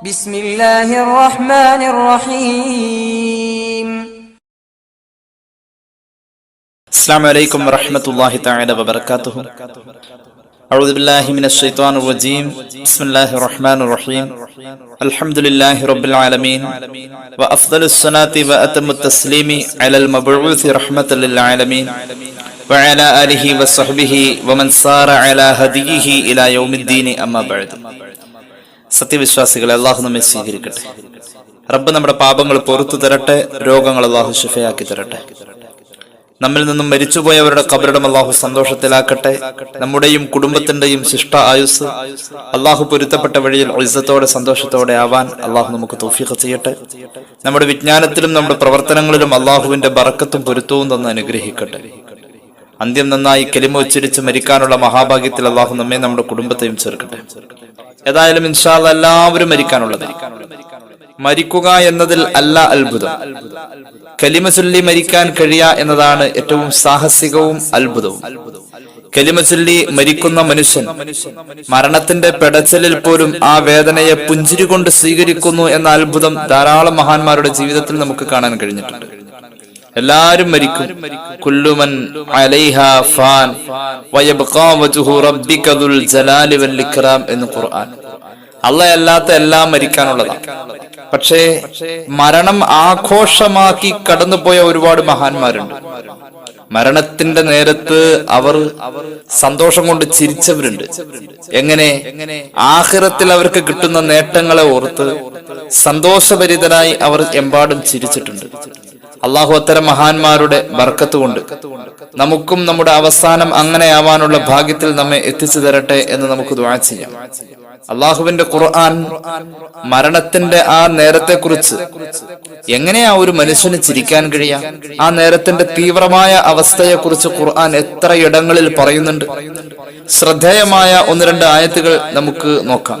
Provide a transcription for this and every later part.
بسم الله الرحمن الرحيم. السلام عليكم ورحمة الله تعالى وبركاته. أعوذ بالله من الشيطان الرجيم. بسم الله الرحمن الرحيم. الحمد لله رب العالمين. وأفضل الصلاة وأتم التسليم على المبعوث رحمة للعالمين. وعلى آله وصحبه ومن سار على هديه إلى يوم الدين أما بعد. സത്യവിശ്വാസികളെ അള്ളാഹു നമ്മെ സ്വീകരിക്കട്ടെ. റബ്ബ് നമ്മുടെ പാപങ്ങൾ പുറത്തു തരട്ടെ രോഗങ്ങൾ അള്ളാഹു ശിഫയാക്കി തരട്ടെ. നമ്മിൽ നിന്നും മരിച്ചുപോയവരുടെ കബറിടം അള്ളാഹു സന്തോഷത്തിലാക്കട്ടെ. നമ്മുടെയും കുടുംബത്തിന്റെയും ശിഷ്ട ആയുസ് അള്ളാഹു പൊരുത്തപ്പെട്ട വഴിയിൽ ഇസ്സത്തോടെ സന്തോഷത്തോടെ ആവാൻ അള്ളാഹു നമുക്ക് തൗഫീഖ് ചെയ്യട്ടെ. നമ്മുടെ വിജ്ഞാനത്തിലും നമ്മുടെ പ്രവർത്തനങ്ങളിലും അള്ളാഹുവിന്റെ ബറക്കത്തും പൊരുത്തവും തന്ന് അനുഗ്രഹിക്കട്ടെ. അന്ത്യം നന്നായി കെലിമ ഉച്ചരിച്ച് മരിക്കാനുള്ള മഹാഭാഗ്യത്തിൽ അള്ളാഹു നമ്മെ നമ്മുടെ കുടുംബത്തെയും ചേർക്കട്ടെ. ഏതായാലും ഇൻഷാല്ല എല്ലാവരും മരിക്കാനുള്ളത്. മരിക്കുക എന്നതിൽ അല്ല അത്ഭുതം. കലിമ ചൊല്ലി മരിക്കാൻ കഴിയ എന്നതാണ് ഏറ്റവും സാഹസികവും അത്ഭുതവും. കലിമ ചൊല്ലി മരിക്കുന്ന മനുഷ്യൻ മരണത്തിന്റെ പെടച്ചലിൽ പോലും ആ വേദനയെ പുഞ്ചിരി കൊണ്ട് സ്വീകരിക്കുന്നു എന്ന അത്ഭുതം ധാരാളം മഹാന്മാരുടെ ജീവിതത്തിൽ നമുക്ക് കാണാൻ കഴിഞ്ഞിട്ടുണ്ട്. എല്ലാരും മരിക്കും. കുല്ലുമൻ ഫാൻ ദുൽ ജലാലി വൽ എന്ന് ഖുർആൻ. അല്ലാത്ത എല്ലാം മരിക്കാനുള്ളതാണ് പക്ഷേ മരണം ആഘോഷമാക്കി കടന്നുപോയ ഒരുപാട് മഹാന്മാരുണ്ട്. മരണത്തിന്റെ നേരത്ത് അവർ സന്തോഷം കൊണ്ട് ചിരിച്ചവരുണ്ട്. എങ്ങനെ? ആഹിറത്തിൽ അവർക്ക് കിട്ടുന്ന നേട്ടങ്ങളെ ഓർത്ത് സന്തോഷഭരിതരായി അവർ എമ്പാടും ചിരിച്ചിട്ടുണ്ട്. അള്ളാഹു അത്തരം മഹാന്മാരുടെ ബർക്കത്ത് കൊണ്ട് നമുക്കും നമ്മുടെ അവസാനം അങ്ങനെയാവാനുള്ള ഭാഗ്യത്തിൽ നമ്മെ എത്തിച്ചു തരട്ടെ എന്ന് നമുക്ക് ചെയ്യാം. അള്ളാഹുവിന്റെ ഖുർആൻ മരണത്തിന്റെ ആ നേരത്തെ കുറിച്ച് എങ്ങനെയാ ഒരു മനുഷ്യന് ചിരിക്കാൻ കഴിയാ? ആ നേരത്തിന്റെ തീവ്രമായ അവസ്ഥയെ കുറിച്ച് ഖുർആൻ എത്ര ഇടങ്ങളിൽ പറയുന്നുണ്ട്? ശ്രദ്ധേയമായ ഒന്ന് രണ്ട് ആയത്തുകൾ നമുക്ക് നോക്കാം.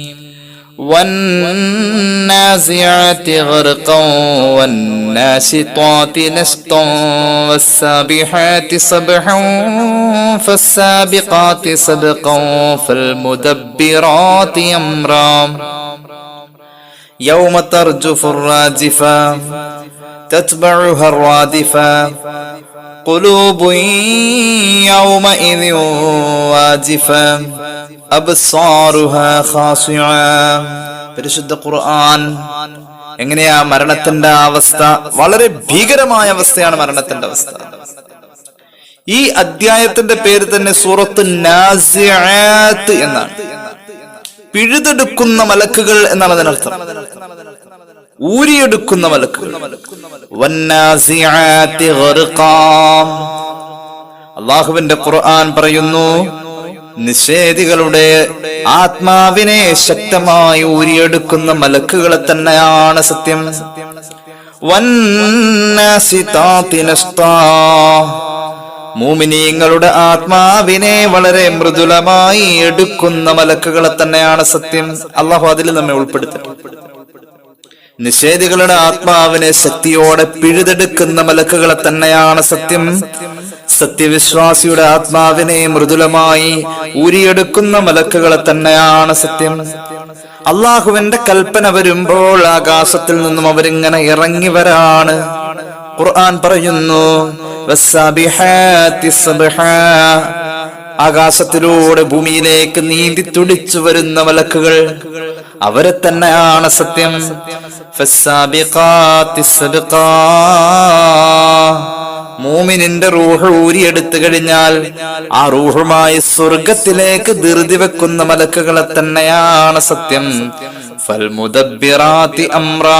والنازعات غرقا والناشطات نشطا والسابحات سبحا فالسابقات سبقا فالمدبرات أمرا. يوم ترجف الراجفة تتبعها الرادفة. قلوب يومئذ واجفة. പരിശുദ്ധ ഖുർആൻ എങ്ങനെയാ മരണത്തിന്റെ അവസ്ഥ? വളരെ ഭീകരമായ അവസ്ഥയാണ് മരണത്തിന്റെ അവസ്ഥ. ഈ അധ്യായത്തിന്റെ പേര് തന്നെ സൂറത്ത് നാസിയാത്ത് എന്നാണ്. പിഴുതെടുക്കുന്ന മലക്കുകൾ എന്നാണ് അതിനർത്ഥം. ഊരിയെടുക്കുന്ന മലക്കുകൾ. അള്ളാഹുവിന്റെ ഖുർആൻ പറയുന്നു നിഷേധികളുടെ ആത്മാവിനെ ശക്തമായി ഊരിയെടുക്കുന്ന മലക്കുകളെ തന്നെയാണ് സത്യം. മൂമിനീങ്ങളുടെ ആത്മാവിനെ വളരെ മൃദുലമായി എടുക്കുന്ന മലക്കുകളെ തന്നെയാണ് സത്യം. അള്ളാഹു അതിൽ നമ്മെ ഉൾപ്പെടുത്തി നിഷേധികളുടെ ആത്മാവിനെ ശക്തിയോടെ പിഴുതെടുക്കുന്ന മലക്കുകളെ തന്നെയാണ് സത്യം. സത്യവിശ്വാസിയുടെ ആത്മാവിനെ മൃദുലമായി ഊരിയെടുക്കുന്ന മലക്കുകളെ തന്നെയാണ് സത്യം അള്ളാഹുവിന്റെ കൽപ്പന വരുമ്പോൾ ആകാശത്തിൽ നിന്നും അവരിങ്ങനെ ഇറങ്ങി വരാണ് ഖുർആൻ പറയുന്നു. ആകാശത്തിലൂടെ ഭൂമിയിലേക്ക് നീന്തി തുടിച്ചു വരുന്ന മലക്കുകൾ അവരെ തന്നെയാണ് സത്യം. മൂമിനിന്റെ റൂഹ് ഊരിയെടുത്തു കഴിഞ്ഞാൽ ആ റൂഹുമായി സ്വർഗത്തിലേക്ക് ധൃതി വെക്കുന്ന മലക്കുകളെ തന്നെയാണ് സത്യം. ഫൽമുദബ്ബിറാത്തി അമ്രാ.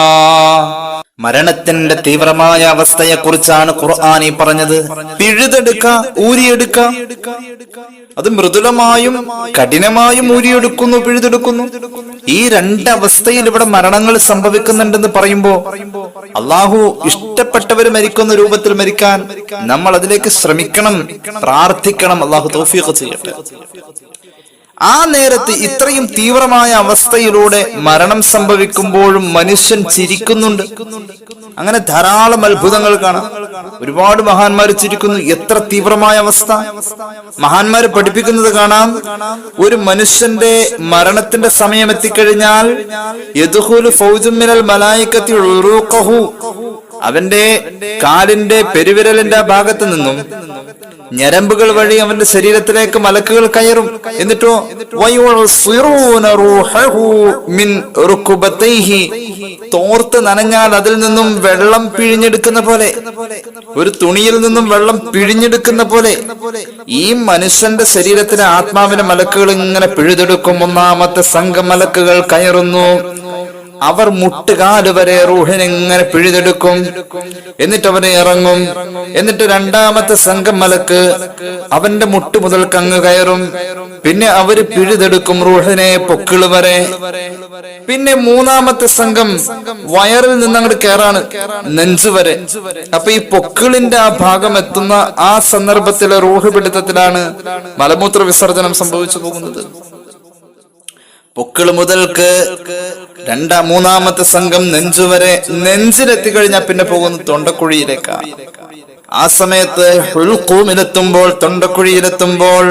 മരണത്തിന്റെ തീവ്രമായ അവസ്ഥയെ കുറിച്ചാണ് ഖുർആാനി പറഞ്ഞത്. പിഴുതെടുക്ക ഊരിയെടുക്ക. അത് മൃദുലമായും കഠിനമായും ഊരിയെടുക്കുന്നു പിഴുതെടുക്കുന്നു. ഈ രണ്ട് അവസ്ഥയിൽ ഇവിടെ മരണങ്ങൾ സംഭവിക്കുന്നുണ്ടെന്ന് പറയുമ്പോ അള്ളാഹു ഇഷ്ടപ്പെട്ടവർ മരിക്കുന്ന രൂപത്തിൽ മരിക്കാൻ നമ്മൾ അതിലേക്ക് ശ്രമിക്കണം പ്രാർത്ഥിക്കണം. അള്ളാഹു തോഫിയൊക്കെ ചെയ്യട്ടെ. ആ നേരത്ത് ഇത്രയും തീവ്രമായ അവസ്ഥയിലൂടെ മരണം സംഭവിക്കുമ്പോഴും മനുഷ്യൻ ചിരിക്കുന്നുണ്ട്. അങ്ങനെ ധാരാളം അത്ഭുതങ്ങൾ കാണാം. ഒരുപാട് മഹാന്മാർ ചിരിക്കുന്നു. എത്ര തീവ്രമായ അവസ്ഥ. മഹാന്മാർ പഠിപ്പിക്കുന്നത് കാണാം. ഒരു മനുഷ്യന്റെ മരണത്തിന്റെ സമയം എത്തിക്കഴിഞ്ഞാൽ. അവന്റെ കാലിന്റെ പെരുവിരലിന്റെ ഭാഗത്ത് നിന്നും ഞരമ്പുകൾ വഴി അവന്റെ ശരീരത്തിലേക്ക് മലക്കുകൾ കയറും. എന്നിട്ടോ. തോർത്ത് നനഞ്ഞാൽ അതിൽ നിന്നും വെള്ളം പിഴിഞ്ഞെടുക്കുന്ന പോലെ ഒരു തുണിയിൽ നിന്നും വെള്ളം പിഴിഞ്ഞെടുക്കുന്ന പോലെ ഈ മനുഷ്യന്റെ ശരീരത്തിലെ ആത്മാവിന്റെ മലക്കുകൾ ഇങ്ങനെ പിഴുതെടുക്കും. ഒന്നാമത്തെ സംഘം മലക്കുകൾ കയറുന്നു. അവർ മുട്ടുകാൽ വരെ റൂഹിനെ ഇങ്ങനെ പിഴുതെടുക്കും. എന്നിട്ട് അവനെ ഇറങ്ങും. എന്നിട്ട് രണ്ടാമത്തെ സംഘം മലക്ക് അവന്റെ മുട്ടു മുതൽ കങ്ങ് കയറും. പിന്നെ അവർ പിഴുതെടുക്കും റൂഹിനെ പൊക്കിൾ വരെ. പിന്നെ മൂന്നാമത്തെ സംഘം വയറിൽ നിന്ന് അങ്ങോട്ട് കയറാണ് നെഞ്ചു വരെ. അപ്പൊ ഈ പൊക്കിളിന്റെ ആ ഭാഗം എത്തുന്ന ആ സന്ദർഭത്തിലെ റൂഹ് പിടുത്തത്തിലാണ് മലമൂത്ര വിസർജനം സംഭവിച്ചു പോകുന്നത്. പൊക്കിള് മുതൽക്ക് രണ്ടാം മൂന്നാമത്തെ സംഘം നെഞ്ചു വരെ നെഞ്ചിലെത്തിക്കഴിഞ്ഞാൽ പിന്നെ പോകുന്നത് തൊണ്ടക്കുഴിയിലേക്കാണ് ആ സമയത്ത് ഹുൽക്കൂമിലെത്തുമ്പോൾ തൊണ്ടക്കുഴിയിലെത്തുമ്പോൾ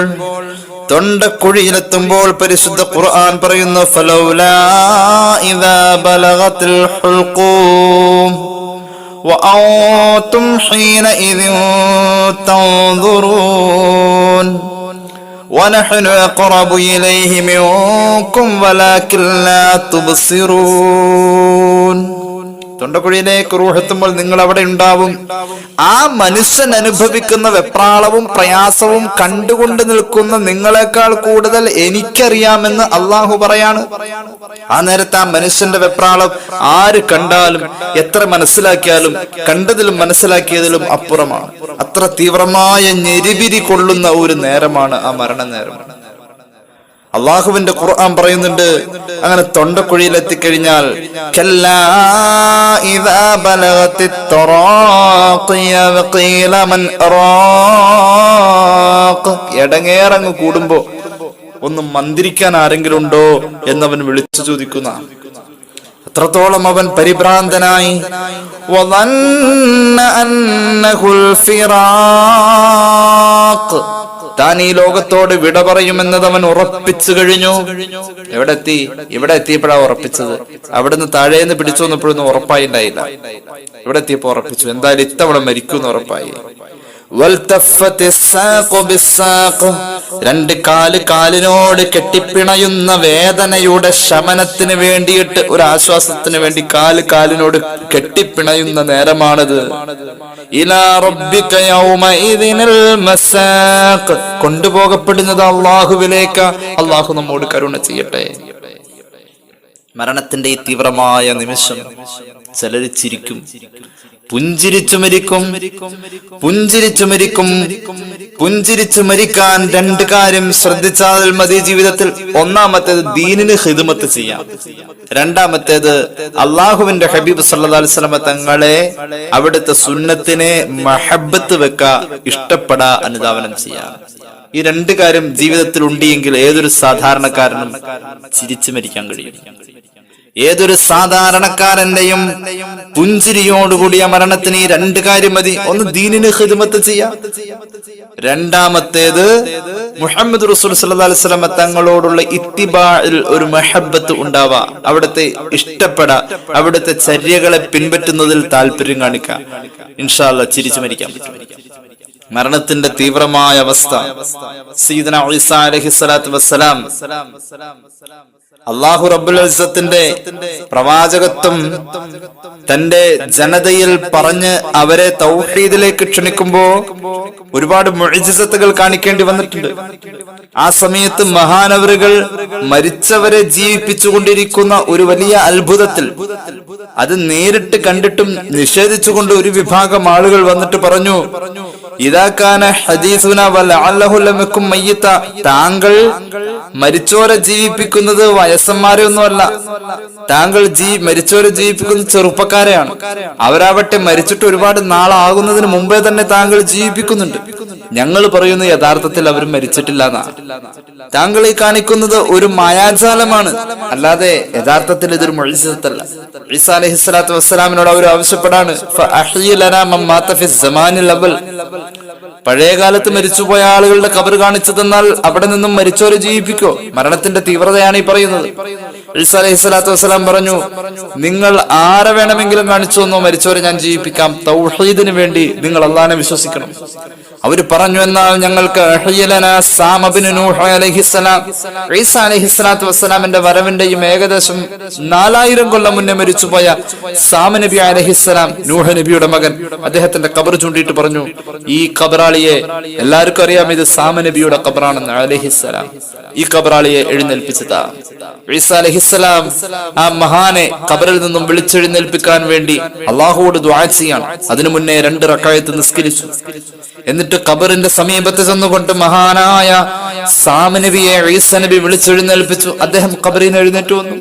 തൊണ്ടക്കുഴിയിലെത്തുമ്പോൾ പരിശുദ്ധ ഖുർആൻ പറയുന്നു ഫലൗലാ ഇദാ ബലഗത്തിൽ ഹുൽഖൂം وأنتم حينئذ تنظرون ونحن أقرب إليه منكم ولكن لا تبصرون. തൊണ്ടക്കുഴിയിലേക്ക് റൂഹെത്തുമ്പോൾ നിങ്ങൾ അവിടെ ഉണ്ടാവും. ആ മനുഷ്യൻ അനുഭവിക്കുന്ന വെപ്രാളവും പ്രയാസവും കണ്ടുകൊണ്ട് നിൽക്കുന്ന നിങ്ങളെക്കാൾ കൂടുതൽ എനിക്കറിയാമെന്ന് അള്ളാഹു പറയാണ്. ആ നേരത്തെ ആ മനുഷ്യന്റെ വെപ്രാളം ആര് കണ്ടാലും എത്ര മനസ്സിലാക്കിയാലും കണ്ടതിലും മനസ്സിലാക്കിയതിലും അപ്പുറമാണ്. അത്ര തീവ്രമായ ഞെരിപിരി കൊള്ളുന്ന ഒരു നേരമാണ് ആ മരണ നേരം. അള്ളാഹുവിന്റെ ഖുർആൻ പറയുന്നുണ്ട്. അങ്ങനെ തൊണ്ടക്കുഴിയിൽ എത്തിക്കഴിഞ്ഞാൽ എടങ്ങേറങ്ങ് കൂടുമ്പോ ഒന്ന് മന്ത്രിക്കാൻ ആരെങ്കിലും ഉണ്ടോ എന്നവൻ വിളിച്ചു ചോദിക്കുന്ന. അത്രത്തോളം അവൻ പരിഭ്രാന്തനായി. അന്നഹുൽ ഫിറാ ഇറാഖ് താൻ ഈ ലോകത്തോട് വിട പറയുമെന്നത് അവൻ ഉറപ്പിച്ചു കഴിഞ്ഞു. എവിടെ എത്തി ഇവിടെ എത്തിയപ്പോഴാ ഉറപ്പിച്ചത്. അവിടുന്ന് താഴേന്ന് പിടിച്ചു വന്നപ്പോഴൊന്നും ഉറപ്പായി ഉണ്ടായില്ല ഇവിടെ എത്തിയപ്പോ ഉറപ്പിച്ചു. എന്തായാലും ഇത്തവണ മരിക്കും എന്ന് ഉറപ്പായി. രണ്ട് കാൽ കാലിനോട് കെട്ടിപ്പിണയുന്ന വേദനയുടെ ശമനത്തിന് വേണ്ടിയിട്ട് ഒരു ആശ്വാസത്തിന് വേണ്ടി കാൽ കാലിനോട് കെട്ടിപ്പിണയുന്ന നേരമാണിത്. കൊണ്ടുപോകപ്പെടുന്നത് അള്ളാഹുവിലേക്ക്. അള്ളാഹു നമ്മോട് കരുണ ചെയ്യട്ടെ. മരണത്തിന്റെ ഈ തീവ്രമായ നിമിഷം ചിലര് ചിരിക്കും പുഞ്ചിരിച്ചു മരിക്കും പുഞ്ചിരിച്ചു മരിക്കും പുഞ്ചിരിച്ചു മരിക്കാൻ രണ്ട് കാര്യം ശ്രദ്ധിച്ചാൽ മതി ജീവിതത്തിൽ. ഒന്നാമത്തേത് ദീനിന് ഹിദമത്ത് ചെയ്യാം. രണ്ടാമത്തേത് അള്ളാഹുവിന്റെ ഹബീബ് സല്ലാസ്ലമ തങ്ങളെ അവിടുത്തെ സുന്നത്തിനെ മഹബത്ത് വെക്ക ഇഷ്ടപ്പെടാ അനുധാവനം ചെയ്യാം. ഈ രണ്ട് കാര്യം ജീവിതത്തിൽ ഉണ്ടെങ്കിൽ ഏതൊരു സാധാരണക്കാരനും ചിരിച്ചു മരിക്കാൻ കഴിയും. ഏതൊരു സാധാരണക്കാരന്റെയും പുഞ്ചിരിയോടുകൂടിയ മരണത്തിന് ഈ രണ്ട് കാര്യം മതി. ഒന്ന് ദീനിന് ഹിദ്മത്ത് ചെയ്യാം. രണ്ടാമത്തേത് മുഹമ്മദ് റസൂൽ വസല്ലം തങ്ങളോടുള്ള ഇത്തിബായിൽ ഒരു മെഹബത്ത് ഉണ്ടാവാ. അവിടുത്തെ ഇഷ്ടപ്പെടാ. അവിടുത്തെ ചര്യകളെ പിൻപറ്റുന്നതിൽ താല്പര്യം കാണിക്കാം. ഇൻഷാല്ല ചിരിച്ചു മരിക്കാം. മരണത്തിന്റെ തീവ്രമായ അവസ്ഥ. സീദന അലൈഹി സ്വലാത്തു വസ്സലാം അള്ളാഹു റബുലത്തിന്റെ പ്രവാചകത്വം തന്റെ ജനതയിൽ പറഞ്ഞ് അവരെ തൗഹീദിലേക്ക് ക്ഷണിക്കുമ്പോ ഒരുപാട് മുഴിജിസത്തുകൾ കാണിക്കേണ്ടി വന്നിട്ടുണ്ട്. ആ സമയത്ത് മഹാനവറുകൾ മരിച്ചവരെ ജീവിപ്പിച്ചുകൊണ്ടിരിക്കുന്ന ഒരു വലിയ അത്ഭുതത്തിൽ അത് നേരിട്ട് കണ്ടിട്ടും നിഷേധിച്ചുകൊണ്ട് ഒരു വിഭാഗം ആളുകൾ വന്നിട്ട് പറഞ്ഞു ഇതാക്കാന ഹദീസുന മയ്യിത്ത. താങ്കൾ മരിച്ചോരെ ജീവിപ്പിക്കുന്നത് വയസ്സന്മാരെ ഒന്നുമല്ല. താങ്കൾ ജീ മരിച്ചോരെ ജീവിപ്പിക്കുന്നത് ചെറുപ്പക്കാരെയാണ്. അവരാവട്ടെ മരിച്ചിട്ട് ഒരുപാട് നാളാകുന്നതിന് മുമ്പേ തന്നെ താങ്കൾ ജീവിപ്പിക്കുന്നുണ്ട്. ഞങ്ങൾ പറയുന്നു യഥാർത്ഥത്തിൽ അവർ മരിച്ചിട്ടില്ല താങ്കൾ ഈ കാണിക്കുന്നത് ഒരു മായാജാലമാണ്. അല്ലാതെ യഥാർത്ഥത്തിൽ ഇതൊരു മൊഴിസത്തല്ല ഈസാ അലൈഹി സ്വലാത്തു വസ്സലാമിനോട് അവർ ആവശ്യപ്പെടാണ്. "ഫഅഹ്യി ലനാ മൻ മാത ഫി സമാനിൽ അവൽ." പഴയ കാലത്ത് മരിച്ചുപോയ ആളുകളുടെ കബർ കാണിച്ചു തന്നാൽ അവിടെ നിന്നും മരിച്ചവരെ ജീവിപ്പിക്കോ മരണത്തിന്റെ തീവ്രതയാണ് ഈ പറയുന്നത് ഈസാ അലൈഹി സ്വലാത്തു വസ്സലാം പറഞ്ഞു നിങ്ങൾ ആരെ വേണമെങ്കിലും കാണിച്ചു തന്നോ മരിച്ചവരെ ഞാൻ ജീവിപ്പിക്കാം. തൗഹീദിന് വേണ്ടി നിങ്ങൾ അള്ളാനെ വിശ്വസിക്കണം. അവർ പറഞ്ഞു എന്നാൽ ഞങ്ങൾക്ക് വസ്സലാമിന്റെ വരവിന്റെയും ഏകദേശം നാലായിരം കൊല്ലം മുന്നേ മരിച്ചുപോയ സാമ നബി അലഹിസ്സലാം നൂഹ നബിയുടെ മകൻ. അദ്ദേഹത്തിന്റെ കബർ ചൂണ്ടിയിട്ട് പറഞ്ഞു ഈ കബറാളിയെ എല്ലാവർക്കും അറിയാം ഇത് സാമ നബിയുടെ കബറാണെന്ന് അലഹിസ്സലാം ഈ കബറാളിയെ എഴുന്നേൽപ്പിച്ചതാ. ഈസാ അലഹിസ്സലാം ആ മഹാനെ ഖബറിൽ നിന്നും വിളിച്ചെഴുന്നേൽപ്പിക്കാൻ വേണ്ടി അള്ളാഹുവോട് ദ്വാ ചെയ്യാണ്. അതിനു മുന്നേ രണ്ട് റക്കായത്ത് നിസ്കരിച്ചു. എന്നിട്ട് ഖബറിന്റെ സമീപത്ത് ചെന്നുകൊണ്ട് മഹാനായ സാമനബിയെ ഈസ നബി വിളിച്ചെഴുന്നേൽപ്പിച്ചു. അദ്ദേഹം ഖബറിൽ നിന്ന് എഴുന്നേറ്റ് വന്നു.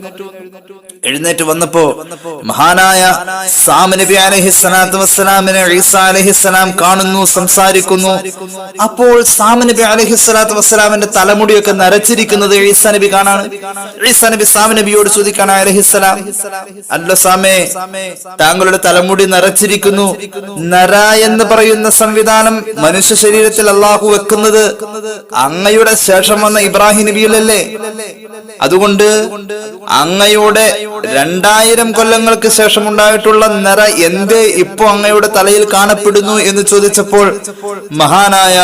എഴുന്നേറ്റ് വന്നപ്പോ മഹാനായ സാമനബി അലഹി സ്വലാത്തു വസ്സലാമിനെ ഈസ അലഹി സ്വലാം കാണുന്നു സംസാരിക്കുന്നു. അപ്പോൾ സാമനബി അലഹി സ്വലാത്തു വസ്സലാമിന്റെ തലമുടിയൊക്കെ നരച്ചിരിക്കുന്നത് ഈസ നബി കാണാണ്. ഈസ നബി സാമനബിയോട് ചോദിക്കാണ് അലഹി സ്വലാം അല്ല സാമേ താങ്കളുടെ തലമുടി നരച്ചിരിക്കുന്നു. നര എന്ന് പറയുന്ന സംവിധാനം മനുഷ്യ ശരീരത്തിൽ അള്ളാഹു വെക്കുന്നത് അങ്ങയുടെ ശേഷം വന്ന ഇബ്രാഹിം നബിയിലല്ലേ അതുകൊണ്ട് അങ്ങയുടെ രണ്ടായിരം കൊല്ലങ്ങൾക്ക് ശേഷം ഉണ്ടായിട്ടുള്ള നിറ എന്ത് ഇപ്പോ അങ്ങയുടെ തലയിൽ കാണപ്പെടുന്നു എന്ന് ചോദിച്ചപ്പോൾ മഹാനായ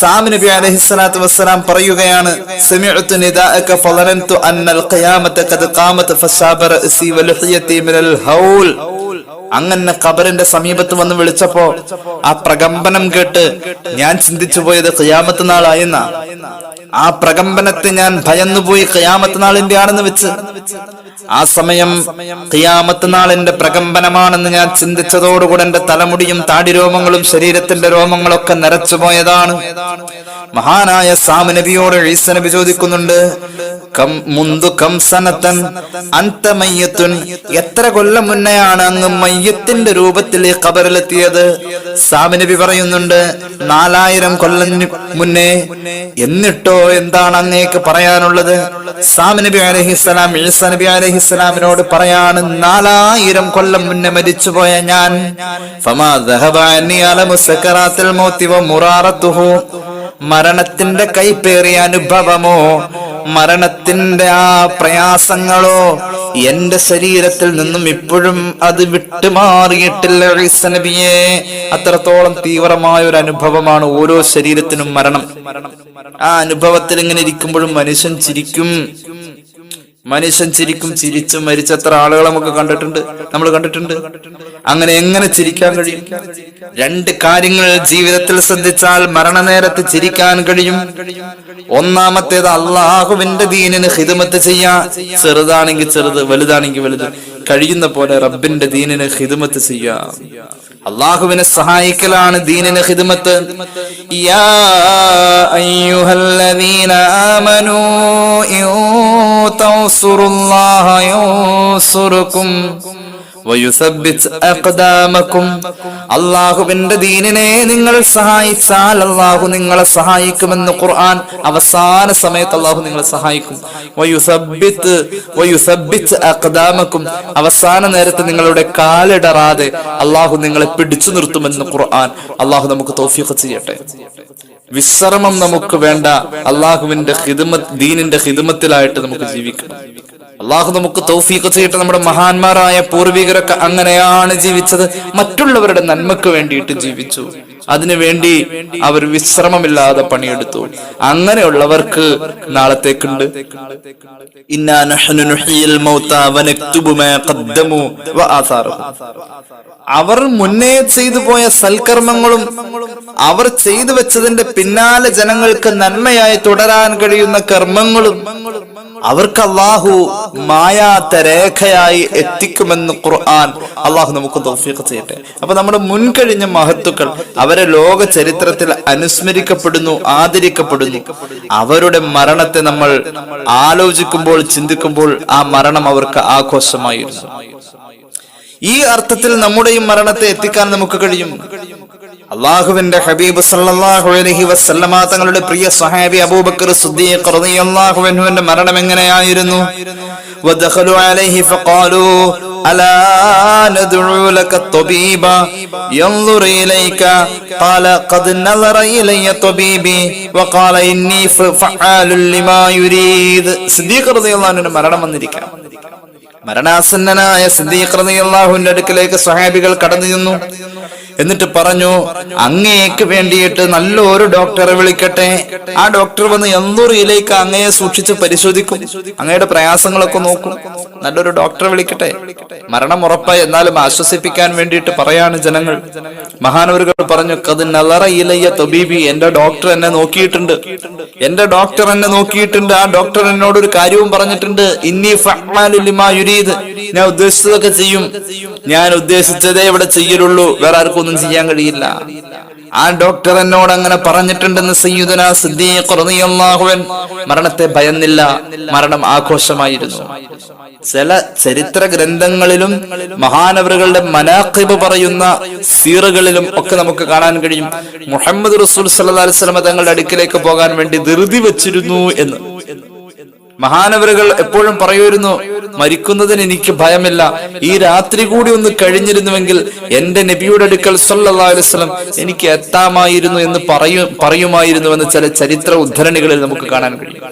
സാമി നബി അലൈഹിസ്സലാത്തു വസ്സലാം പറയുകയാണ് അങ്ങനെ ഖബറിന്റെ സമീപത്ത് വന്ന് വിളിച്ചപ്പോ ആ പ്രകമ്പനം കേട്ട് ഞാൻ ചിന്തിച്ചു പോയത് ഖിയാമത്ത് നാളായെന്ന. ആ പ്രകമ്പനത്തെ ഞാൻ ഭയന്നുപോയി ഖിയാമത്ത് നാളിന്റെ ആണെന്ന് വെച്ച്. ആ സമയം ഖിയാമത്ത് നാളിന്റെ പ്രകമ്പനമാണെന്ന് ഞാൻ ചിന്തിച്ചതോടുകൂടെ എന്റെ തലമുടിയും താടിരോമങ്ങളും ശരീരത്തിന്റെ രോമങ്ങളൊക്കെ നരച്ചുപോയതാണ് മഹാനായ സാമനബിയോട് ഈസനബി ഈസ നബി ചോദിക്കുന്നുണ്ട് കം കം സനത്തൻ അന്ത മയ്യത്തുൻ എത്ര കൊല്ലം മുന്നെയാണ് അങ്ങ് മയ്യത്തിന്റെ രൂപത്തിൽ ഖബറിലെത്തിയത്? സാമിനബി പറയുന്നുണ്ട് നാലായിരം കൊല്ലം മുന്നേ. എന്നിട്ടോ എന്താണ് അങ്ങേക്ക് പറയാനുള്ളത്? സാമിനബി അലഹിസ്സലാം ഈസ നബി അലഹിസ്സലാമിനോട് പറയാണ് നാലായിരം കൊല്ലം മുന്നേ മരിച്ചുപോയ ഞാൻ. മരണത്തിന്റെ കൈപ്പേറിയ അനുഭവമോ? മരണത്തിന്റെ ആ പ്രയാസങ്ങളോ എന്റെ ശരീരത്തിൽ നിന്നും ഇപ്പോഴും അത് വിട്ടുമാറിയിട്ടില്ല നബിയെ. അത്രത്തോളം തീവ്രമായ ഒരു അനുഭവമാണ് ഓരോ ശരീരത്തിനും മരണം. ആ അനുഭവത്തിൽ ഇങ്ങനെ ഇരിക്കുമ്പോഴും മനുഷ്യൻ ചിരിക്കും. മനുഷ്യൻ ചിരിക്കും ചിരിച്ചു മരിച്ച എത്ര ആളുകളെ നമുക്ക് കണ്ടിട്ടുണ്ട്? നമ്മൾ കണ്ടിട്ടുണ്ട്. അങ്ങനെ എങ്ങനെ ചിരിക്കാൻ കഴിയും? രണ്ട് കാര്യങ്ങൾ ജീവിതത്തിൽ ശ്രദ്ധിച്ചാൽ മരണനേരത്ത് ചിരിക്കാൻ കഴിയും. ഒന്നാമത്തേത് അള്ളാഹുവിന്റെ ദീനിന് ഹിദമത്ത് ചെയ്യാ. ചെറുതാണെങ്കിൽ ചെറുത് വലുതാണെങ്കിൽ വലുത്. കഴിയുന്ന പോലെ റബ്ബിന്റെ ദീനിന് ഹിദമത്ത് ചെയ്യാ. അള്ളാഹുവിനെ സഹായിക്കലാണ് ദീനിന് ഹിദമത്ത് യാ അയ്യുഹല്ലദീന ആമനൂ അള്ളാഹുവിന്റെ ദീനിനെ നിങ്ങൾ സഹായിച്ചാൽ അള്ളാഹു നിങ്ങളെ സഹായിക്കുമെന്ന് ഖുർആൻ അവസാന സമയത്ത് അള്ളാഹു നിങ്ങളെ സഹായിക്കും. അഖ്ദാമക്കും. അവസാന നേരത്ത് നിങ്ങളുടെ കാലിടറാതെ അള്ളാഹു നിങ്ങളെ പിടിച്ചു നിർത്തുമെന്ന് ഖുർആൻ. അള്ളാഹു നമുക്ക് തോഫിയൊക്കെ ചെയ്യട്ടെ. വിശ്രമം നമുക്ക് വേണ്ട. അള്ളാഹുവിന്റെ ഹിദമത്ത് ദീനിന്റെ ഹിദമത്തിലായിട്ട് നമുക്ക് ജീവിക്കണം. അള്ളാഹു നമുക്ക് തൗഫീഖ് ചെയ്യട്ടെ. നമ്മുടെ മഹാന്മാരായ പൂർവികരൊക്കെ അങ്ങനെയാണ് ജീവിച്ചത്. മറ്റുള്ളവരുടെ നന്മക്ക് വേണ്ടിയിട്ട് ജീവിച്ചു. അതിനുവേണ്ടി അവർ വിശ്രമമില്ലാതെ പണിയെടുത്തു. അങ്ങനെയുള്ളവർക്ക് നാളത്തേക്കുണ്ട്. അവർ മുന്നേ ചെയ്തു പോയ സൽക്കർമ്മങ്ങളും അവർ ചെയ്തു വെച്ചതിന്റെ പിന്നാലെ ജനങ്ങൾക്ക് നന്മയായി തുടരാൻ കഴിയുന്ന കർമ്മങ്ങളും അവർക്ക് അള്ളാഹു മായാത്ത രേഖയായി എത്തിക്കുമെന്ന് ഖുർആൻ അള്ളാഹു നമുക്ക് തൗഫീഖ് ചെയ്യട്ടെ. അപ്പൊ നമ്മുടെ മുൻകഴിഞ്ഞ മഹത്തുക്കൾ അവരെ ലോക ചരിത്രത്തിൽ അനുസ്മരിക്കപ്പെടുന്നു ആദരിക്കപ്പെടുന്നു. അവരുടെ മരണത്തെ നമ്മൾ ആലോചിക്കുമ്പോൾ ചിന്തിക്കുമ്പോൾ ആ മരണം അവർക്ക് ആഘോഷമായിരുന്നു. ഈ അർത്ഥത്തിൽ നമ്മുടെയും മരണത്തെ എത്തിക്കാൻ നമുക്ക് കഴിയും. അള്ളാഹുവിന്റെ ഹബീബ് സല്ലല്ലാഹു അലൈഹി വസല്ലമ തങ്ങളുടെ പ്രിയ സ്വഹാബി അബൂബക്കർ സിദ്ദീഖ് റളിയല്ലാഹു അൻഹുവിന്റെ മരണം എങ്ങനെയായിരുന്നു വദഖലു അലൈഹി ഫഖാലു അലാ നദ്ഉ ലക الطبيبا ينظر إليك قال قد نظر إلي طبيبي وقال إني فعال لما يريد സിദ്ദീഖ് റളിയല്ലാഹു അൻഹുവിന്റെ മരണം വന്നിരിക്കാം മരണാസന്നനായ സിദ്ദീഖ് റളിയല്ലാഹുവിന്റെ അടുക്കലേക്ക് സ്വഹാബികൾ കടന്നു ചെന്നു എന്നിട്ട് പറഞ്ഞു അങ്ങേക്ക് വേണ്ടിയിട്ട് നല്ലൊരു ഡോക്ടറെ വിളിക്കട്ടെ. ആ ഡോക്ടർ വന്ന് എന്തൂറിയിലേക്ക് അങ്ങയെ സൂക്ഷിച്ച് പരിശോധിക്കും. അങ്ങയുടെ പ്രയാസങ്ങളൊക്കെ നോക്കും. നല്ലൊരു ഡോക്ടറെ വിളിക്കട്ടെ. മരണം ഉറപ്പായി എന്നാലും ആശ്വസിപ്പിക്കാൻ വേണ്ടിയിട്ട് പറയാണ് ജനങ്ങൾ. മഹാനവരുകൾ പറഞ്ഞു കത് നലറ ഇലയ്യ തൊബീബി എന്റെ ഡോക്ടർ എന്നെ നോക്കിയിട്ടുണ്ട്. എന്റെ ഡോക്ടർ എന്നെ നോക്കിയിട്ടുണ്ട്. ആ ഡോക്ടർ എന്നോട് ഒരു കാര്യവും പറഞ്ഞിട്ടുണ്ട്. ഇന്നി ഫഅ്മാലു ലിമാ യുരീദ്. ഞാൻ ഉദ്ദേശിച്ചതൊക്കെ ചെയ്യും. ഞാൻ ഉദ്ദേശിച്ചതേ ഇവിടെ ചെയ്യലുള്ളൂ. വേറെ ആർക്കും ഒന്നും ചെയ്യാൻ കഴിയില്ല. ആ ഡോക്ടർ എന്നോട് അങ്ങനെ പറഞ്ഞിട്ടുണ്ടെന്ന് സയ്യുദന സിദ്ദീഖ് റളിയല്ലാഹു അൻഹു മരണത്തെ ഭയന്നില്ല മരണം ആഘോഷമായിരുന്നു. ചില ചരിത്ര ഗ്രന്ഥങ്ങളിലും മഹാനവറുകളുടെ മനാഖിബ് പറയുന്ന സീറുകളിലും ഒക്കെ നമുക്ക് കാണാൻ കഴിയും. മുഹമ്മദ് റസൂൽ സല്ലല്ലാഹു അലൈഹി വസല്ലം തങ്ങളുടെ അടുക്കിലേക്ക് പോകാൻ വേണ്ടി ധൃതി വെച്ചിരുന്നു എന്ന്. മഹാനവറുകൾ എപ്പോഴും പറയുമായിരുന്നു മരിക്കുന്നതിന് എനിക്ക് ഭയമില്ല. ഈ രാത്രി കൂടി ഒന്ന് കഴിഞ്ഞിരുന്നുവെങ്കിൽ എന്റെ നബിയുടെ അടുക്കൽ വസല്ലം എനിക്ക് എത്താമായിരുന്നു എന്ന് പറയും പറയുമായിരുന്നു എന്ന് ചില ചരിത്ര ഉദ്ധരണികളിൽ നമുക്ക് കാണാൻ കഴിയും.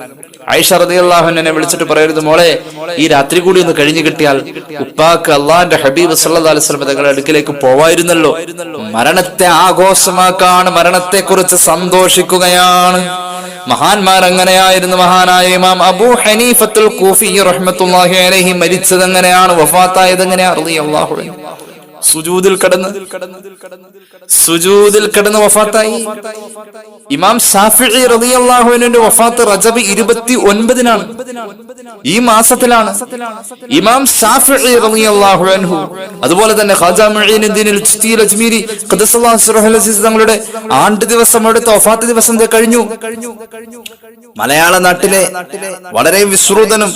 ആയിഷ അൻഹനെ വിളിച്ചിട്ട് പറയരുത് മോളെ ഈ രാത്രി കൂടി ഒന്ന് കഴിഞ്ഞു കിട്ടിയാൽ ഉപ്പാക്ക് അള്ളാന്റെ ഹബീബ് സല്ലല്ലാഹു അലൈഹി വസല്ലം തങ്ങളുടെ അടുക്കിലേക്ക് പോവായിരുന്നല്ലോ. മരണത്തെ ആഘോഷമാക്കാണ് മരണത്തെ കുറിച്ച് സന്തോഷിക്കുകയാണ്. മഹാന്മാർ അങ്ങനെയായിരുന്നു മഹാനായ ഇമാം അബൂ ഹനീഫത്തുൽ കൂഫി റഹ്മത്തുല്ലാഹി അലൈഹി മരിച്ചത് എങ്ങനെയാണ് വഫാത്തായത് എങ്ങനെയാ അൻഹു. സുജൂദിൽ കടന്ന്. സുജൂദിൽ കടന്ന് വഫാത്തായി. ഇമാം സാഫി റളിയല്ലാഹു അൻഹുവിന്റെ വഫാത്ത് റജബ് ഇരുപത്തി ഒൻപതിനാണ് ഈ മാസത്തിലാണ്. ഇമാം സാഫി റളിയല്ലാഹു അൻഹു അതുപോലെ തന്നെ ഖാജ ഖദസല്ലാഹു തങ്ങളുടെ ആണ്ട് ദിവസം അവിടുത്തെ വഫാത്ത് ദിവസം കഴിഞ്ഞു. മലയാള നാട്ടിലെ വളരെ വിശ്രുതനും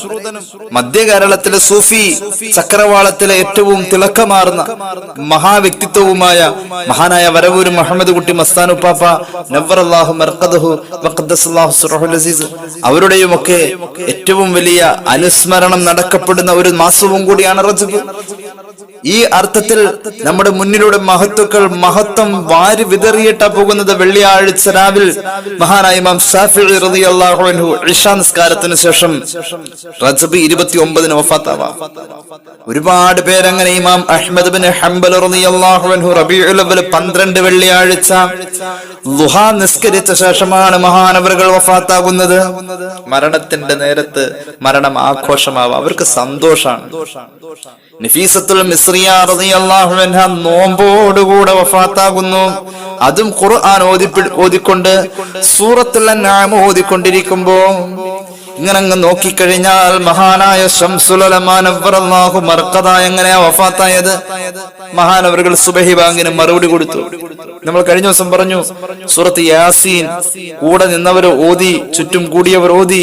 മധ്യ കേരളത്തിലെ സൂഫി ചക്രവാളത്തിലെ ഏറ്റവും തിളക്കമാർന്ന മഹാവ്യക്തിത്വവുമായ മഹാനായ വരവൂര് മുഹമ്മദ് കുട്ടി മസ്താനുപ്പാപ്പ നവറല്ലാഹു മർക്കദഹു വഖദ്ദസല്ലാഹു സുറഹുൽ അസീസ് അവരുടെയും ഒക്കെ ഏറ്റവും വലിയ അനുസ്മരണം നടക്കപ്പെടുന്ന ഒരു മാസവും കൂടിയാണ് റജബ്. ഈ അർത്ഥത്തിൽ നമ്മുടെ മുന്നിലൂടെ മഹത്വക്കൾ മഹത്വം വാരി വിതറിയിട്ടാ പോകുന്നത് വെള്ളിയാഴ്ച രാവിൽ മഹാനായ ഇമാം ഷാഫിഈ റളിയല്ലാഹു ശേഷം ഒരുപാട് പേരങ്ങനെ ഇമാം അഹ്മദ് ബിൻ ഹംബൽ റളിയല്ലാഹു അൻഹു റബീഉൽ 12 വെള്ളിയാഴ്ച നിസ്കരിച്ച ശേഷമാണ് മഹാനവറുകൾ വഫാത്താകുന്നത്. മരണത്തിന്റെ നേരത്ത് മരണം ആഘോഷമാവാം. അവർക്ക് സന്തോഷമാണ് നഫീസത്തുൽ മിസ്രിയ നോമ്പോടുകൂടെ വഫാത്താകുന്നു. അതും ഖുർആൻ ഓതിക്കൊണ്ട് സൂറത്തുൽ അൻആം ഓതിക്കൊണ്ടിരിക്കുമ്പോ ഇങ്ങനെ അങ്ങ് നോക്കിക്കഴിഞ്ഞാൽ മഹാനായ ശംസുലമാനവറല്ലാഹു മർക്കത എങ്ങനെയാ വഫാത്തായത്? മഹാനവറുകൾ സുബഹി ബാങ്കിന് മറുപടി കൊടുത്തു. നമ്മൾ കഴിഞ്ഞ ദിവസം പറഞ്ഞു സൂറത്ത് യാസീൻ കൂടെ നിന്നവർ ഓതി ചുറ്റും കൂടിയവർ ഓതി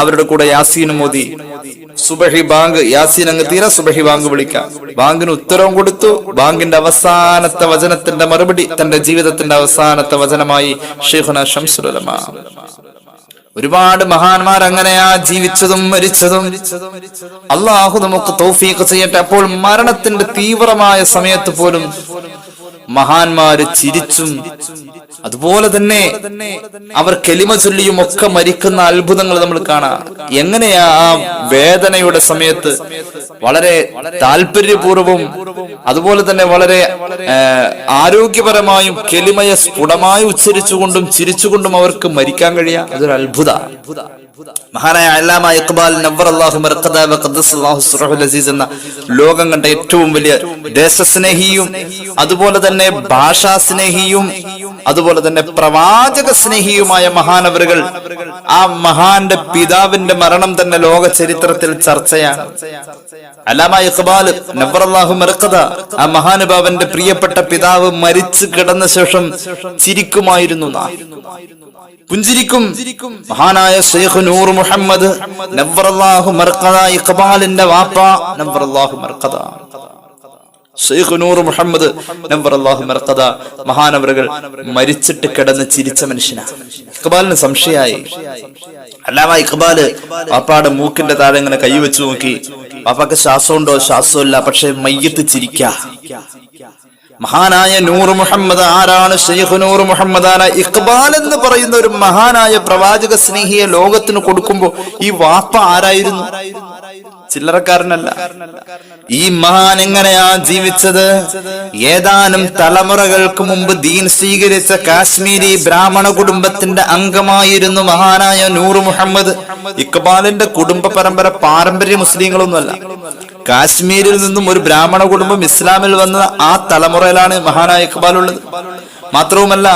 അവരുടെ കൂടെ യാസീനും ഓതി. സുബഹി ബാങ്ക് യാസീൻ അങ്ങ് തീരെ സുബഹി ബാങ്ക് വിളിക്കാം. ബാങ്കിന് ഉത്തരവും കൊടുത്തു. ബാങ്കിന്റെ അവസാനത്തെ വചനത്തിന്റെ മറുപടി തന്റെ ജീവിതത്തിന്റെ അവസാനത്തെ വചനമായി ഷെയ്ഖുന ഷംസുലമ ഒരുപാട് മഹാന്മാർ അങ്ങനെയാ ജീവിച്ചതും മരിച്ചതും. അള്ളാഹു നമുക്ക് തൗഫീഖ് ചെയ്യട്ടെ. അപ്പോൾ മരണത്തിന്റെ തീവ്രമായ സമയത്ത് പോലും മഹാന്മാര് ചിരിച്ചും അതുപോലെ തന്നെ അവർ കെലിമ ചൊല്ലിയും ഒക്കെ മരിക്കുന്ന അത്ഭുതങ്ങൾ നമ്മൾ കാണാം. എങ്ങനെയാ ആ വേദനയുടെ സമയത്ത് വളരെ താല്പര്യപൂർവം അതുപോലെ തന്നെ വളരെ ആരോഗ്യപരമായും കെലിമയെ സ്ഫുടമായി ഉച്ചരിച്ചുകൊണ്ടും ചിരിച്ചുകൊണ്ടും അവർക്ക് മരിക്കാൻ കഴിയാം. അതൊരു അത്ഭുത അത്ഭുത മഹാനായ അല്ലാമ ഇക്ബാൽ നവർ അള്ളാഹു അസീസ് എന്ന ലോകം കണ്ട ഏറ്റവും വലിയ ദേശസ്നേഹിയും അതുപോലെ തന്നെ ഭാഷാ സ്നേഹിയും അതുപോലെ തന്നെ പ്രവാചക സ്നേഹിയുമായ മഹാനവറുകൾ ആ മഹാന്റെ പിതാവിന്റെ മരണം തന്നെ ലോക ചരിത്രത്തിൽ ചർച്ചയാണ് അല്ലാമ ഇക്ബാൽ നവർ അള്ളാഹു ആ മഹാനുഭാവന്റെ പ്രിയപ്പെട്ട പിതാവ് മരിച്ചു കിടന്ന ശേഷം ചിരിക്കുമായിരുന്നു. പുഞ്ചിരിക്കും. മഹാനായ ഷെയ്ഖ് നൂർ മുഹമ്മദ് നവ്വറല്ലാഹു മർഖദ ഇഖ്ബാലിന്റെ വാപ്പ നവ്വറല്ലാഹു മർഖദ. ഷെയ്ഖ് നൂർ മുഹമ്മദ് നവ്വറല്ലാഹു മർഖദ. മഹാനവറുകൾ മരിച്ചിട്ട് കിടന്ന് ചിരിച്ച മനുഷ്യനാണ് ഇഖ്ബാലിന് സംശയായി അല്ലാമ ഇഖ്ബാൽ വാപ്പാടെ മൂക്കിന്റെ താഴെ ഇങ്ങനെ കൈവച്ചു നോക്കി. വാപ്പാക്ക് ശ്വാസമുണ്ടോ? ശ്വാസമില്ല. പക്ഷെ മയ്യത്ത് ചിരിക്ക. മഹാനായ നൂർ മുഹമ്മദ് ആരാണ്? ഷെയ്ഖ് നൂർ മുഹമ്മദ് ആണ് ഇഖ്ബാൽ എന്ന് പറയുന്ന ഒരു മഹാനായ പ്രവാചക സ്നേഹിയെ ലോകത്തിന് കൊടുക്കുമ്പോൾ ഈ വാപ്പ ആരായിരുന്നു? ചില്ലറക്കാരനല്ല. ഈ മഹാൻ എങ്ങനെയാ ജീവിച്ചത്? ഏതാനും തലമുറകൾക്ക് മുമ്പ് ദീൻ സ്വീകരിച്ച കാശ്മീരി ബ്രാഹ്മണ കുടുംബത്തിന്റെ അംഗമായിരുന്നു മഹാനായ നൂർ മുഹമ്മദ്. ഇക്ബാലിന്റെ കുടുംബ പരമ്പര പാരമ്പര്യ മുസ്ലിങ്ങളൊന്നുമല്ല. കാശ്മീരിൽ നിന്നും ഒരു ബ്രാഹ്മണ കുടുംബം ഇസ്ലാമിൽ വന്ന ആ തലമുറയിലാണ് മഹാനായ ഇക്ബാൽ ഉള്ളത്. മാത്രവുമല്ല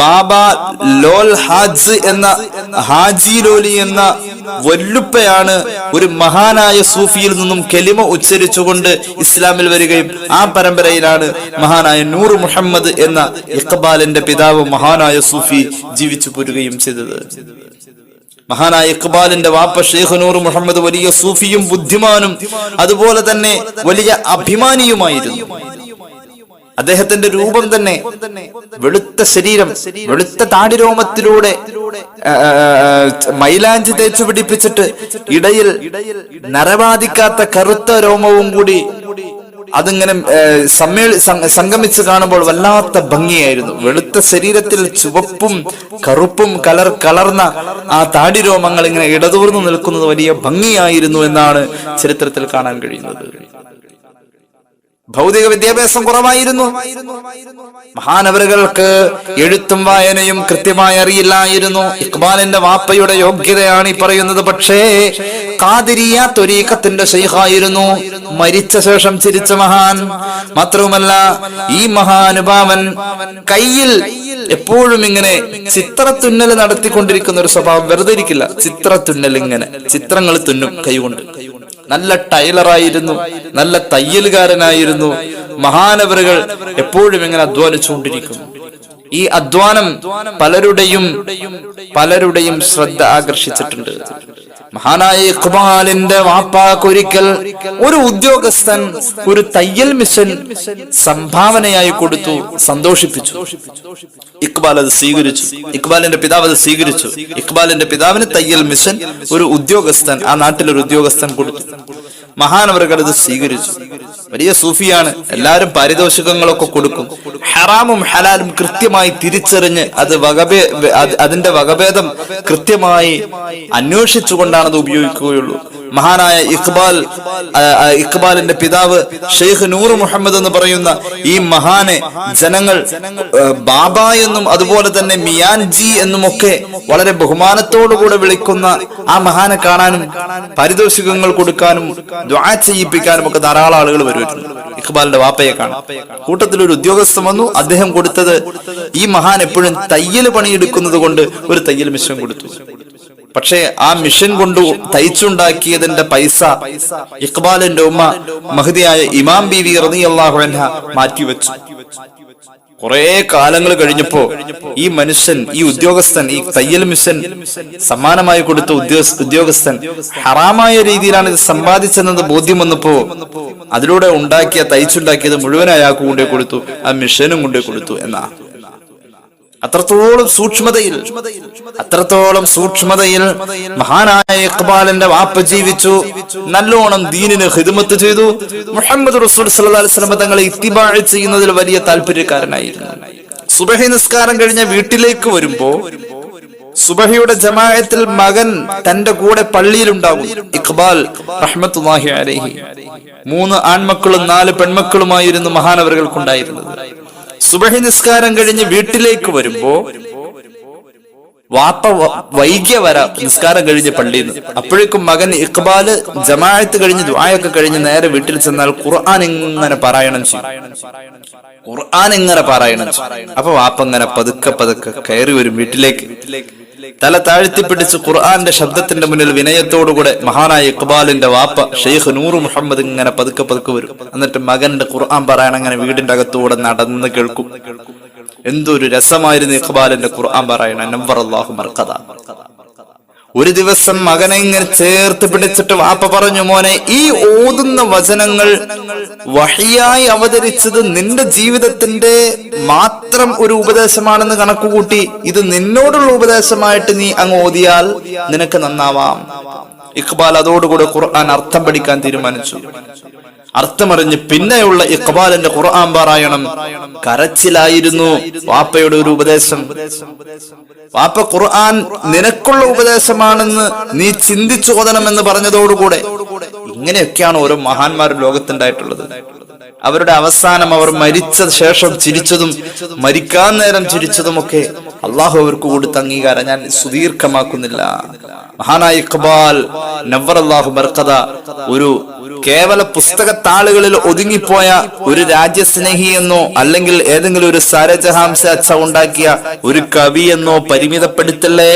ബാബ ലോൽ ഹാജ് എന്ന ഹാജി ലോലി എന്ന വല്ലുപ്പയാണ് ഒരു മഹാനായ സൂഫിയിൽ നിന്നും കെലിമ ഉച്ചരിച്ചുകൊണ്ട് ഇസ്ലാമിൽ വരികയും ആ പരമ്പരയിലാണ് മഹാനായ നൂർ മുഹമ്മദ് എന്ന ഇഖ്ബാലിന്റെ പിതാവ് മഹാനായ സൂഫി ജീവിച്ചു പോരുകയും ചെയ്തത്. മഹാനായ ഇഖ്ബാലിന്റെ വാപ്പ ഷെയ്ഖ് നൂർ മുഹമ്മദ് വലിയ സൂഫിയും ബുദ്ധിമാനും അതുപോലെ തന്നെ വലിയ അഭിമാനിയുമായിരുന്നു. അദ്ദേഹത്തിന്റെ രൂപം തന്നെ വെളുത്ത ശരീരം വെളുത്ത താടിരോമത്തിലൂടെ മൈലാഞ്ചി തേച്ചു പിടിപ്പിച്ചിട്ട് ഇടയിൽ നരബാധിക്കാത്ത കറുത്ത രോമവും കൂടി അതിങ്ങനെ സമ്മേ സംഗമിച്ച് കാണുമ്പോൾ വല്ലാത്ത ഭംഗിയായിരുന്നു. വെളുത്ത ശരീരത്തിൽ ചുവപ്പും കറുപ്പും കലർ കലർന്ന ആ താടിരോമങ്ങൾ ഇങ്ങനെ ഇടതൂർന്നു നിൽക്കുന്നത് വലിയ ഭംഗിയായിരുന്നു എന്നാണ് ചരിത്രത്തിൽ കാണാൻ കഴിയുന്നത്. ഭൗതിക വിദ്യാഭ്യാസം കുറവായിരുന്നു. മഹാനവറുകൾക്ക് എഴുത്തും വായനയും കൃത്യമായി അറിയില്ലായിരുന്നു. ഇക്ബാലിന്റെ വാപ്പയുടെ യോഗ്യതയാണ് ഈ പറയുന്നത്. പക്ഷേ കാതിരിയ ത്വരീഖത്തിന്റെ ഷെയ്ഖായിരുന്നു മരിച്ച ശേഷം ചിരിച്ച മഹാൻ. മാത്രവുമല്ല ഈ മഹാനുഭാവൻ കയ്യിൽ എപ്പോഴും ഇങ്ങനെ ചിത്രത്തുന്നൽ നടത്തിക്കൊണ്ടിരിക്കുന്ന ഒരു സ്വഭാവം വെറുതെ ഇരിക്കില്ല. ചിത്രത്തുന്നൽ ഇങ്ങനെ. ചിത്രങ്ങൾ തുന്നും കൈകൊണ്ട്. നല്ല ടൈലറായിരുന്നു നല്ല തയ്യലുകാരനായിരുന്നു മഹാനവറുകൾ എപ്പോഴും ഇങ്ങനെ അധ്വാനിച്ചുകൊണ്ടിരിക്കുന്നു ഈ അധ്വാനം പലരുടെയും പലരുടെയും ശ്രദ്ധ ആകർഷിച്ചിട്ടുണ്ട്. മഹാനായ ഇഖ്ബാലിന്റെ വാപ്പാക്കൊരിക്കൽ ഒരു ഉദ്യോഗസ്ഥൻ ഒരു തയ്യൽ മിഷൻ സംഭാവനയായി കൊടുത്തു സന്തോഷിപ്പിച്ചു. ഇക്ബാൽ അത് സ്വീകരിച്ചു. ഇക്ബാലിന്റെ പിതാവ് അത് സ്വീകരിച്ചു. ഇക്ബാലിന്റെ പിതാവിന് തയ്യൽ മിഷൻ ഒരു ഉദ്യോഗസ്ഥൻ ആ നാട്ടിലൊരു ഉദ്യോഗസ്ഥൻ കൊടുത്തു. മഹാനവറുകൾ ഇത് സ്വീകരിച്ചു. വലിയ സൂഫിയാണ്. എല്ലാവരും പാരിതോഷികങ്ങളൊക്കെ കൊടുക്കും. ഹറാമും ഹലാലും കൃത്യമായി തിരിച്ചറിഞ്ഞ് അത് വകഭേ അത് അതിന്റെ വകഭേദം കൃത്യമായി അന്വേഷിച്ചുകൊണ്ടാണ് അത് ഉപയോഗിക്കുകയുള്ളൂ. മഹാനായ ഇഖ്ബാൽ ഇഖ്ബാലിന്റെ പിതാവ് ഷെയ്ഖ് നൂർ മുഹമ്മദ് എന്ന് പറയുന്ന ഈ മഹാനെ ജനങ്ങൾ ബാബ എന്നും അതുപോലെ തന്നെ മിയാൻ മിയാൻജി എന്നുമൊക്കെ വളരെ ബഹുമാനത്തോടുകൂടെ വിളിക്കുന്ന ആ മഹാനെ കാണാനും പാരിതോഷികങ്ങൾ കൊടുക്കാനും ദ്വാ ചെയ്യിപ്പിക്കാനും ഒക്കെ ധാരാളം ആളുകൾ വരുമായിരുന്നു ഇഖ്ബാലിന്റെ വാപ്പയെ കാണാം കൂട്ടത്തിൽ ഒരു ഉദ്യോഗസ്ഥൻ വന്നു അദ്ദേഹം കൊടുത്തത് ഈ മഹാൻ എപ്പോഴും തയ്യൽ പണിയെടുക്കുന്നത് കൊണ്ട് ഒരു തയ്യൽ മിശ്രം കൊടുത്തു. പക്ഷേ ആ മിഷൻ കൊണ്ട് തയ്ച്ചുണ്ടാക്കിയതിന്റെ പൈസ ഇക്ബാലിന്റെ ഉമ്മ മഹതിയായ ഇമാം ബി റളിയല്ലാഹു അൻഹ മാറ്റിവെച്ചു. കുറെ കാലങ്ങൾ കഴിഞ്ഞപ്പോ ഈ മനുഷ്യൻ ഈ ഉദ്യോഗസ്ഥൻ ഈ തയ്യൽ മിഷൻ സമ്മാനമായി കൊടുത്ത ഉദ്യോഗസ്ഥൻ ഹറാമായ രീതിയിലാണ് ഇത് സമ്പാദിച്ചെന്നത് ബോധ്യം വന്നപ്പോ അതിലൂടെ ഉണ്ടാക്കിയ തയ്ച്ചുണ്ടാക്കിയത് മുഴുവൻ അയാൾക്ക് കൊണ്ടേ കൊടുത്തു ആ മിഷനും കൊണ്ടേ കൊടുത്തു എന്നാ. അത്രത്തോളം സൂക്ഷ്മതയിൽ അത്രത്തോളം സൂക്ഷ്മതയിൽ മഹാനായ ഇക്ബാലിന്റെ വാപ്പ ജീവിച്ചു നല്ലോണം ദീനിന് ഹിദ്മത്ത് ചെയ്തു. മുഹമ്മദ് റസൂൽ വസല്ലം തങ്ങളെ ഇത്തിബാഴ് ചെയ്യുന്നതിൽ വലിയ താല്പര്യക്കാരനായിരുന്നു. സുബഹി നിസ്കാരം കഴിഞ്ഞ വീട്ടിലേക്ക് വരുമ്പോ സുബഹിയുടെ ജമാഅത്തിൽ മകൻ തന്റെ കൂടെ പള്ളിയിലുണ്ടാകും ഇഖ്ബാൽ റഹ്മത്തുല്ലാഹി അലൈഹി. മൂന്ന് ആൺമക്കളും നാല് പെൺമക്കളുമായിരുന്നു മഹാനവറുകൾക്കുണ്ടായിരുന്നത്. സുബഹി നിസ്കാരം കഴിഞ്ഞ് വീട്ടിലേക്ക് വരുമ്പോ വാപ്പ വൈകിയ വര നിസ്കാരം കഴിഞ്ഞ് പള്ളിയിൽ നിന്ന് അപ്പോഴേക്കും മകൻ ഇക്ബാൽ ജമാഅത്ത് കഴിഞ്ഞ് ദുആയൊക്കെ കഴിഞ്ഞ് നേരെ വീട്ടിൽ ചെന്നാൽ ഖുർആൻ ഇങ്ങനെ പാരായണം ചെയ്യും. ഖുർആൻ ഇങ്ങനെ പാരായണം ചെയ്യും. അപ്പൊ വാപ്പ ഇങ്ങനെ പതുക്കെ പതുക്കെ കയറി വരും വീട്ടിലേക്ക്. തല താഴ്ത്തിപ്പിടിച്ച് ഖുർആന്റെ ശബ്ദത്തിന്റെ മുന്നിൽ വിനയത്തോടുകൂടെ മഹാനായ ഇക്ബാലിന്റെ വാപ്പ ഷെയ്ഖ് നൂറ് മുഹമ്മദ് ഇങ്ങനെ പതുക്കെ പതുക്കെ വരും. എന്നിട്ട് മകന്റെ ഖുർആൻ പറയാൻ അങ്ങനെ വീടിന്റെ അകത്തൂടെ നടന്ന് കേൾക്കും. എന്തൊരു രസമായിരുന്നു ഇഖ്ബാലിന്റെ ഖുർആൻ പറയണ. നമ്പർ അള്ളാഹു മർക്കഥ ഒരു ദിവസം മകനെ ഇങ്ങനെ ചേർത്ത് പിടിച്ചിട്ട് വാപ്പ പറഞ്ഞു മോനെ ഈ ഓതുന്ന വചനങ്ങൾ വഹിയായി അവതരിച്ചത് നിന്റെ ജീവിതത്തിന്റെ മാത്രം ഒരു ഉപദേശമാണെന്ന് കണക്കുകൂട്ടി ഇത് നിന്നോടുള്ള ഉപദേശമായിട്ട് നീ അങ്ങ് ഓതിയാൽ നിനക്ക് നന്നാവാം. ഇഖ്ബാൽ അതോടുകൂടെ ഖുർആൻ അർത്ഥം പഠിക്കാൻ തീരുമാനിച്ചു. അർത്ഥമറിഞ്ഞ് പിന്നെയുള്ള ഇക്ബാലിന്റെ ഖുർആൻ പാരായണം കരച്ചിലായിരുന്നു വാപ്പയുടെ ഒരു ഉപദേശം. വാപ്പ ഖുർആൻ നിനക്കുള്ള ഉപദേശമാണെന്ന് നീ ചിന്തിച്ചു ഓതണമെന്ന് പറഞ്ഞതോടുകൂടെ ഇങ്ങനെയൊക്കെയാണ് ഓരോ മഹാന്മാരും ലോകത്തുണ്ടായിട്ടുള്ളത്. അവരുടെ അവസാനം അവർ മരിച്ച ശേഷം ചിരിച്ചതും മരിക്കാൻ നേരം ചിരിച്ചതുമൊക്കെ അള്ളാഹു അവർക്ക് കൊടുത്ത അംഗീകാരം ഞാൻ സുദീർഘമാക്കുന്നില്ല. മഹാനായ ഇഖ്ബാൽ നവർ അള്ളാഹു ബർക്കഥ ഒരു കേവല പുസ്തകത്താളുകളിൽ ഒതുങ്ങിപ്പോയ ഒരു രാജ്യസ്നേഹി എന്നോ അല്ലെങ്കിൽ ഏതെങ്കിലും ഒരു സരജഹാംസ അച്ഛ ഉണ്ടാക്കിയ ഒരു കവി എന്നോ പരിമിതപ്പെടുത്തല്ലേ?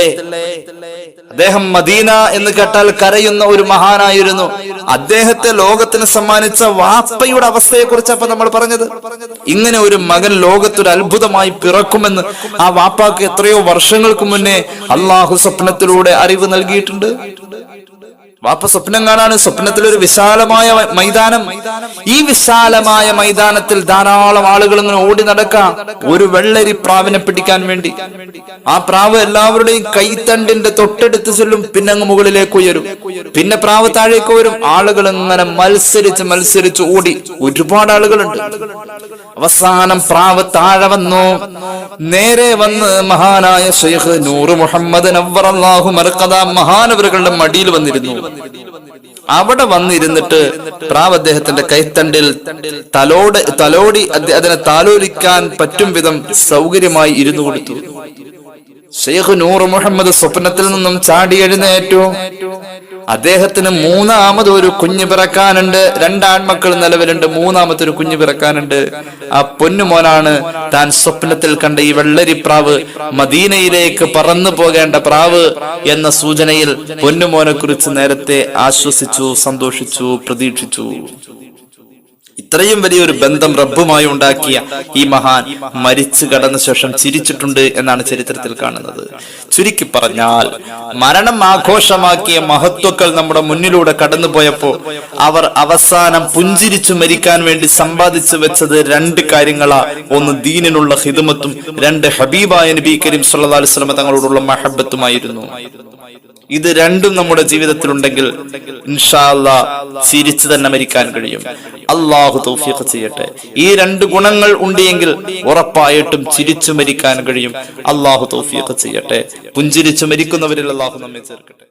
അദ്ദേഹം മദീന എന്ന് കേട്ടാൽ കരയുന്ന ഒരു മഹാനായിരുന്നു. അദ്ദേഹത്തെ ലോകത്തിന് സമ്മാനിച്ച വാപ്പയുടെ അവസ്ഥയെ കുറിച്ച് അപ്പൊ നമ്മൾ പറഞ്ഞത്. ഇങ്ങനെ ഒരു മകൻ ലോകത്തൊരു അത്ഭുതമായി പിറക്കുമെന്ന് ആ വാപ്പാക്ക് എത്രയോ വർഷങ്ങൾക്ക് മുന്നേ അള്ളാഹു സ്വപ്നത്തിലൂടെ അറിവ് നൽകിയിട്ടുണ്ട്. വാപ്പ സ്വപ്നം കാണാണ് സ്വപ്നത്തിൽ ഒരു വിശാലമായ മൈതാനം. ഈ വിശാലമായ മൈതാനത്തിൽ ധാരാളം ആളുകൾ ഇങ്ങനെ ഓടി നടക്കാം. ഒരു വെള്ളരി പ്രാവിനെ പിടിക്കാൻ വേണ്ടി. ആ പ്രാവ് എല്ലാവരുടെയും കൈത്തണ്ടിന്റെ തൊട്ടടുത്ത് ചെല്ലും പിന്നെ അങ്ങ് മുകളിലേക്ക് ഉയരും. പിന്നെ പ്രാവ് താഴേക്ക് വരും. ആളുകൾ ഇങ്ങനെ മത്സരിച്ച് മത്സരിച്ച് ഓടി. ഒരുപാട് ആളുകളുണ്ട്. അവസാനം പ്രാവ് താഴെ വന്നു. നേരെ വന്ന് മഹാനായ ഷെയ്ഖ് നൂറ് മുഹമ്മദ് നവ്വർ അള്ളാഹു മഹാനവരുകളുടെ മടിയിൽ വന്നിരുന്നു. അവിടെ വന്നിരുന്നിട്ട് പ്രാവ് അദ്ദേഹത്തിന്റെ കൈത്തണ്ടിൽ തലോട് തലോടി അതിനെ താലോലിക്കാൻ പറ്റും വിധം സൗകര്യമായി ഇരുന്നു കൊടുത്തു. ഷെയ്ഖ് നൂർ മുഹമ്മദ് സ്വപ്നത്തിൽ നിന്നും ചാടി എഴുന്നേറ്റു. അദ്ദേഹത്തിന് മൂന്നാമത് ഒരു കുഞ്ഞു പിറക്കാനുണ്ട്. രണ്ടാൺമക്കൾ നിലവിലുണ്ട്. മൂന്നാമത്തെ ഒരു കുഞ്ഞു പിറക്കാനുണ്ട്. ആ പൊന്നുമോനാണ് താൻ സ്വപ്നത്തിൽ കണ്ട ഈ വെള്ളരി പ്രാവ് മദീനയിലേക്ക് പറന്നു പോകേണ്ട പ്രാവ് എന്ന സൂചനയിൽ പൊന്നുമോനെ കുറിച്ച് നേരത്തെ ആശ്വസിച്ചു സന്തോഷിച്ചു പ്രതീക്ഷിച്ചു. ഇത്രയും വലിയൊരു ബന്ധം റബ്ബുമായി ഉണ്ടാക്കിയ ഈ മഹാൻ മരിച്ചു കടന്ന ശേഷം ചിരിച്ചിട്ടുണ്ട് എന്നാണ് ചരിത്രത്തിൽ കാണുന്നത്. ചുരുക്കി പറഞ്ഞാൽ മരണം ആഘോഷമാക്കിയ മഹത്വക്കൾ നമ്മുടെ മുന്നിലൂടെ കടന്നുപോയപ്പോ അവർ അവസാനം പുഞ്ചിരിച്ചു മരിക്കാൻ വേണ്ടി സമ്പാദിച്ചു വെച്ചത് രണ്ട് കാര്യങ്ങളാ. ഒന്ന് ദീനിനുള്ള ഹിദമത്തും രണ്ട് ഹബീബായ നബി കരീം സല്ലല്ലാഹു അലൈഹി വസല്ലം തങ്ങളോടുള്ള മഹബത്തുമായിരുന്നു. ഇത് രണ്ടും നമ്മുടെ ജീവിതത്തിൽ ഉണ്ടെങ്കിൽ ചിരിച്ചു തന്നെ മരിക്കാൻ കഴിയും. അള്ളാഹു തൗഫീഖ് ചെയ്യട്ടെ. ഈ രണ്ട് ഗുണങ്ങൾ ഉണ്ടെങ്കിൽ ഉറപ്പായിട്ടും ചിരിച്ചു മരിക്കാൻ കഴിയും. അള്ളാഹു തൗഫീഖ് ചെയ്യട്ടെ. പുഞ്ചിരിച്ചു മരിക്കുന്നവരിൽ അള്ളാഹു നമ്മെ ചേർക്കട്ടെ.